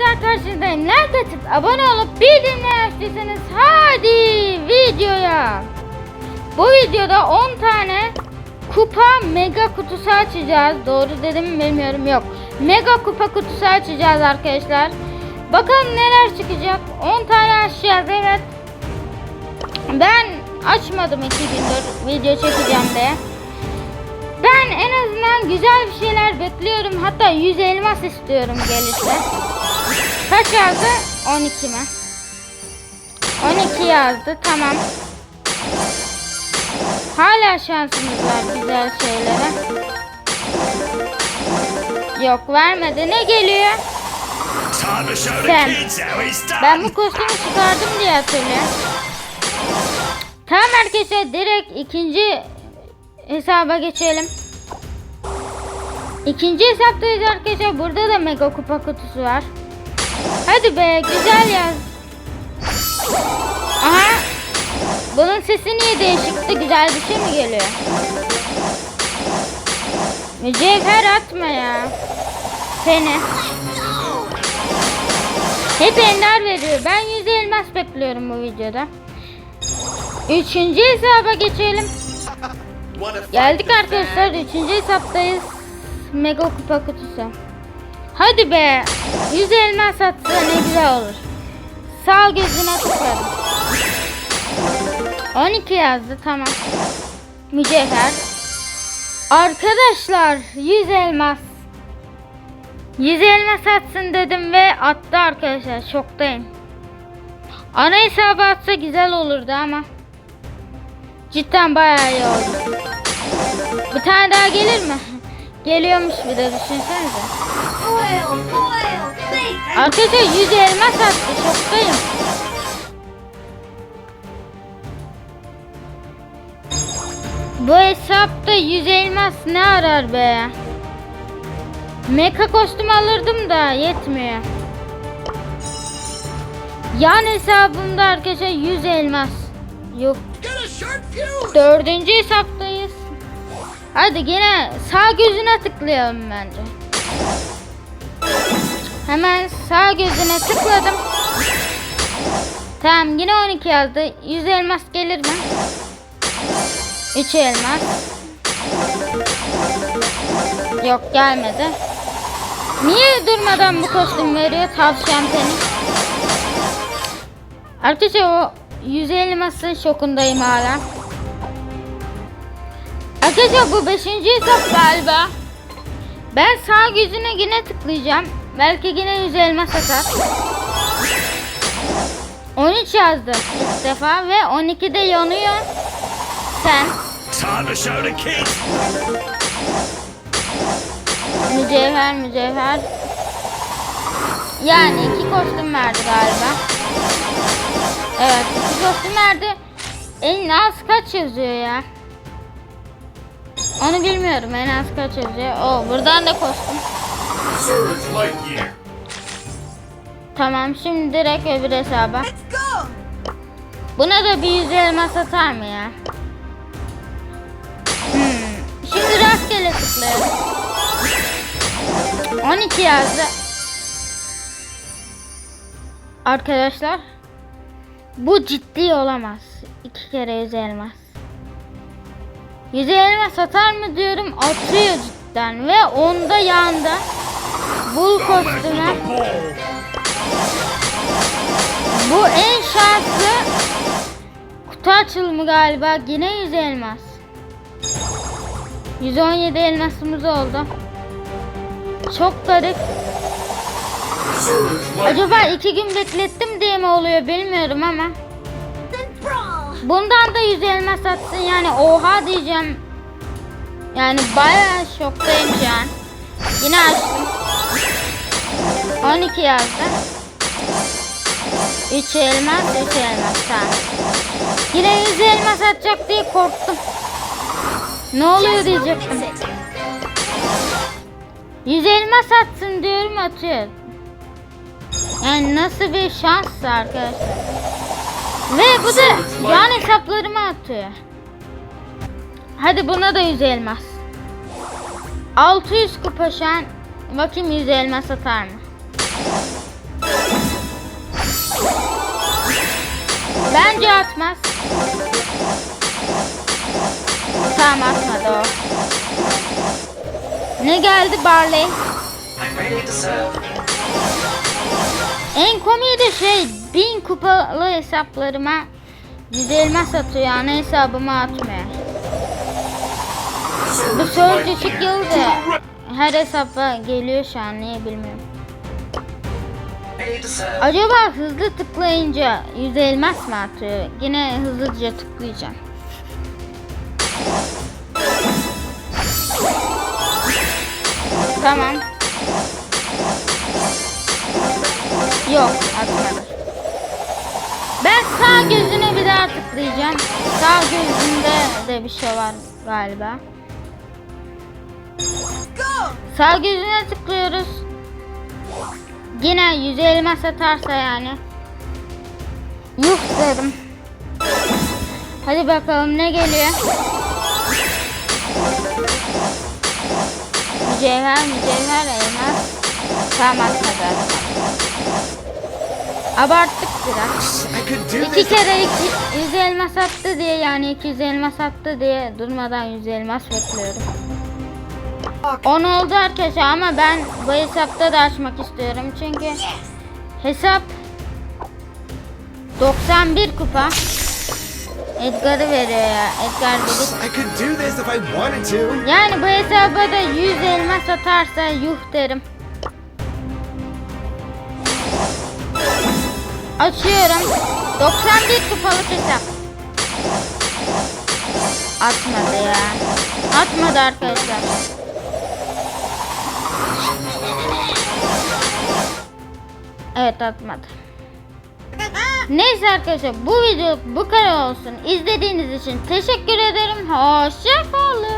daha karşınızdayım. Like atıp abone olup bildirimleri açtıysanız hadi videoya. Bu videoda 10 tane kupa mega kutusu açacağız. Doğru dedim mi bilmiyorum yok. Mega kupa kutusu açacağız arkadaşlar. Bakalım neler çıkacak. 10 tane açacağız evet. Ben açmadım 2 gündür video çekeceğim diye. Ben en azından güzel bir şeyler bekliyorum. Hatta 100 elmas istiyorum gelirse. Kaç yazdı? 12 mi? 12 yazdı. Tamam. Hala şansımız var güzel şeylere. Yok vermedi. Ne geliyor? Sen. Ben bu kostümü çıkardım diye hatırlıyorum. Tamam arkadaşlar direkt ikinci hesaba geçelim. İkinci hesaptayız arkadaşlar. Burada da mega kupa kutusu var. Hadi be güzel yaz. Aha. Bunun sesi niye değişikti? Güzel bir şey mi geliyor? Mücevher atma ya. Seni. Hep ender veriyor. Ben 100 elmas bekliyorum bu videoda. Üçüncü hesaba geçelim. Geldik arkadaşlar. Üçüncü hesaptayız. Mega kupa kutusu. Hadi be. 100 elmas atsa ne güzel olur. Sağ gözüne tıkladım. 12 yazdı tamam. Mücevher. Arkadaşlar 100 elmas. 100 elmas atsın dedim ve attı arkadaşlar. Şoktayım. Ana hesabı atsa güzel olurdu ama. Cidden bayağı iyi oldu. Bir tane daha gelir mi? Geliyormuş bir de düşünsenize. Arkadaşlar 100 elmas attı. Şoktayım. Bu hesapta 100 elmas ne arar be? Mecha kostüm alırdım da yetmiyor. Yan hesabımda arkadaşlar 100 elmas. Yok. Dördüncü hesaptayız. Hadi yine sağ gözüne tıklayalım bence. Hemen sağ gözüne tıkladım. Tamam yine 12 yazdı. 100 elmas gelir mi? 3 elmas. Yok gelmedi. Niye durmadan bu kostüm veriyor tavşan seni? Arkadaşlar o 100 elmasın şokundayım hala. Arkadaşlar bu 5. hesap galiba. Ben sağ gözüne yine tıklayacağım. Belki yine 100 elmas atar. 13 yazdı defa ve 12'de yanıyor. Sen mücevher mücevher. Yani iki kostüm verdi galiba. Evet iki kostüm verdi. En az kaç yazıyor ya? Onu bilmiyorum en az kaç yazıyor. Oo buradan da Lightyear. Tamam şimdi direkt öbür hesaba. Buna da bir yüz elmas atar mı ya? Hmm. Şimdi rastgele tıklayalım. 12 yazdı. Arkadaşlar. Bu ciddi olamaz. İki kere yüz elmas. Yüz elmas atar mı diyorum atıyor cidden. Ve onda yanda. Bul kostüme. Bu en şanslı kutu açılımı galiba. Yine 100 elmas. 117 elmasımız oldu. Çok garip. Acaba iki gün beklettim diye mi oluyor bilmiyorum ama. Bundan da 100 elmas atsın yani oha diyeceğim. Yani bayağı şoktayım şu an. Yine açtım. 12 yazdı. 3 elmas, 3 elmas tamam. Yine 100 elmas atacak diye korktum. Ne oluyor diyecektim. 100 elmas atsın diyorum atıyor. Yani nasıl bir şanssa arkadaşlar. Ve bu da yan hesaplarıma atıyor. Hadi buna da 100 elmas. 600 kupa şu an. Bakayım 100 elmas atar mı? Bence atmaz. Tamam atmadı o. Ne geldi Barley? En komiği de şey bin kupalı hesaplarıma yüz elmas atıyor yani hesabıma atmıyor. Bu yılı da her hesaba geliyor şu an niye bilmiyorum. Acaba hızlı tıklayınca yüz elmas mı atıyor? Yine hızlıca tıklayacağım. Tamam. Yok atmadı. Sağ gözüne bir daha tıklayacağım. Sağ gözünde de bir şey var galiba. Sağ gözüne tıklıyoruz. Yine 100 elmas atarsa yani. Yuh dedim. Hadi bakalım ne geliyor. Mücevher, mücevher, elmas. Tamam atmadı. Abarttık biraz. İki kere iki, 100 elmas attı diye yani 200 elmas attı diye durmadan 100 elmas bekliyorum. 10 oldu arkadaşlar ama ben bu hesapta da açmak istiyorum çünkü hesap 91 kupa. Edgar'ı veriyor ya. Edgar dedik. Yani bu hesaba da 100 elmas atarsa yuh derim. Açıyorum. 91 kupalık hesap. Atmadı ya. Atmadı arkadaşlar. Evet atmadı. Neyse arkadaşlar bu video bu kadar olsun. İzlediğiniz için teşekkür ederim. Hoşça kalın.